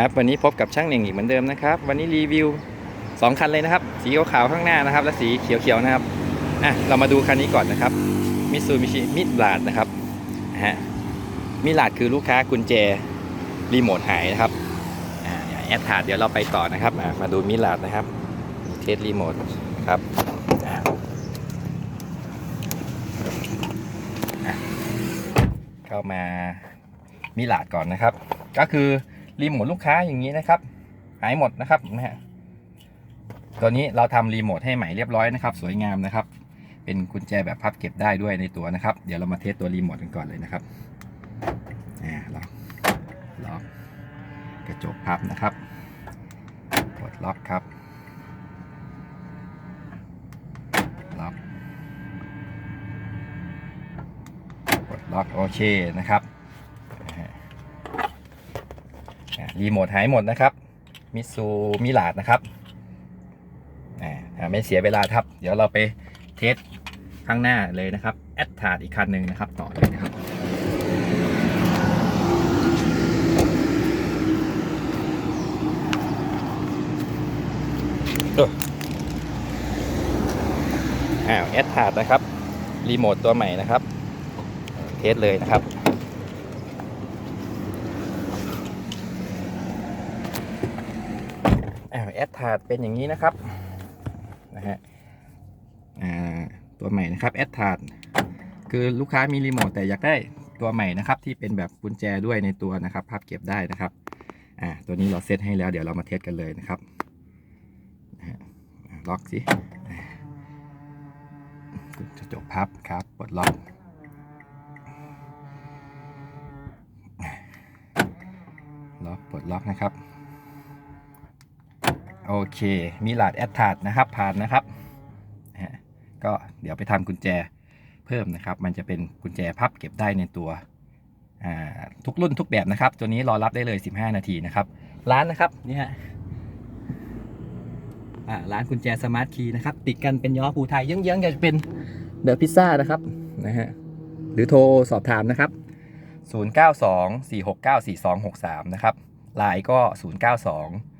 ครับวันนี้พบกับช่างเน่งอีกเหมือนเดิมนะครับ วันนี้รีวิว 2 คันเลยนะครับ สีขาวๆข้างหน้านะครับ และสีเขียวๆนะครับอะเรามาดูคันนี้ก่อนนะครับมิซูมิชิมิดลาดนะครับนะฮะมิลาดคือลูกค้ากุญแจรีโมทหายนะครับอ่าแอดถาดเดี๋ยวเราไปต่อนะครับมาดูมิลาดนะครับเทสรีโมทครับเข้ามามิลาดก่อนนะครับ ก็คือ รีโมทลูกค้าอย่างนี้นะครับ หายหมดนะครับนะฮะตัวนี้เราทำรีโมทให้ใหม่เรียบร้อยนะครับ สวยงามนะครับ เป็นกุญแจแบบพับเก็บได้ด้วยในตัวนะครับ เดี๋ยวเรามาเทสตัวรีโมทกันก่อนเลยนะครับอ่าล็อกล็อกกระจกพับนะครับกดล็อกครับล็อกกดล็อกโอเคนะครับ อะ รีโมทหายหมดนะครับ มิซูมิลาดนะครับไม่เสียเวลาครับ เดี๋ยวเราไปเทสข้างหน้าเลยนะครับ แอดถาดอีกคันหนึ่งนะครับ ต่อเลยนะครับอ้าวแอดถาดนะครับ รีโมทตัวใหม่นะครับ เทสเลยนะครับ อ่า แอดถาดเป็นอย่างนี้นะครับนะฮะตัวใหม่นะครับแอดถาดคือลูกค้ามีรีโมทแต่อยากได้ตัวใหม่นะครับ ที่เป็นแบบกุญแจด้วยในตัวนะครับพับเก็บได้นะครับอ่าตัวนี้เราเซตให้แล้วเดี๋ยวเรามาเทสกันเลยนะครับล็อกสิกระจกพับครับปลดล็อกล็อกปลดล็อกนะครับ โอเค มีหลาดแอดทาดนะครับ ผ่านนะครับ ก็เดี๋ยวไปทำกุญแจเพิ่มนะครับ มันจะเป็นกุญแจพับเก็บได้ในตัวทุกรุ่นทุกแบบนะครับ ตัวนี้รอรับได้เลย 15 นาทีนะครับ ร้านนะครับนี่ฮะร้านกุญแจสมาร์ทคีย์นะครับ ติดกันเป็นย้อภูไทยเยื้องๆจะเป็นเดอะพิซซ่านะครับนะฮะหรือโทรสอบถามนะครับ 0924694263 นะครับไลน์ก็ 092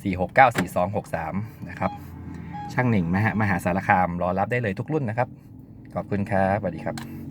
4694263 นะครับ ช่างหนึ่งมหามหาสารคามรอรับได้เลยทุกรุ่นนะครับ ขอบคุณครับสวัสดีครับ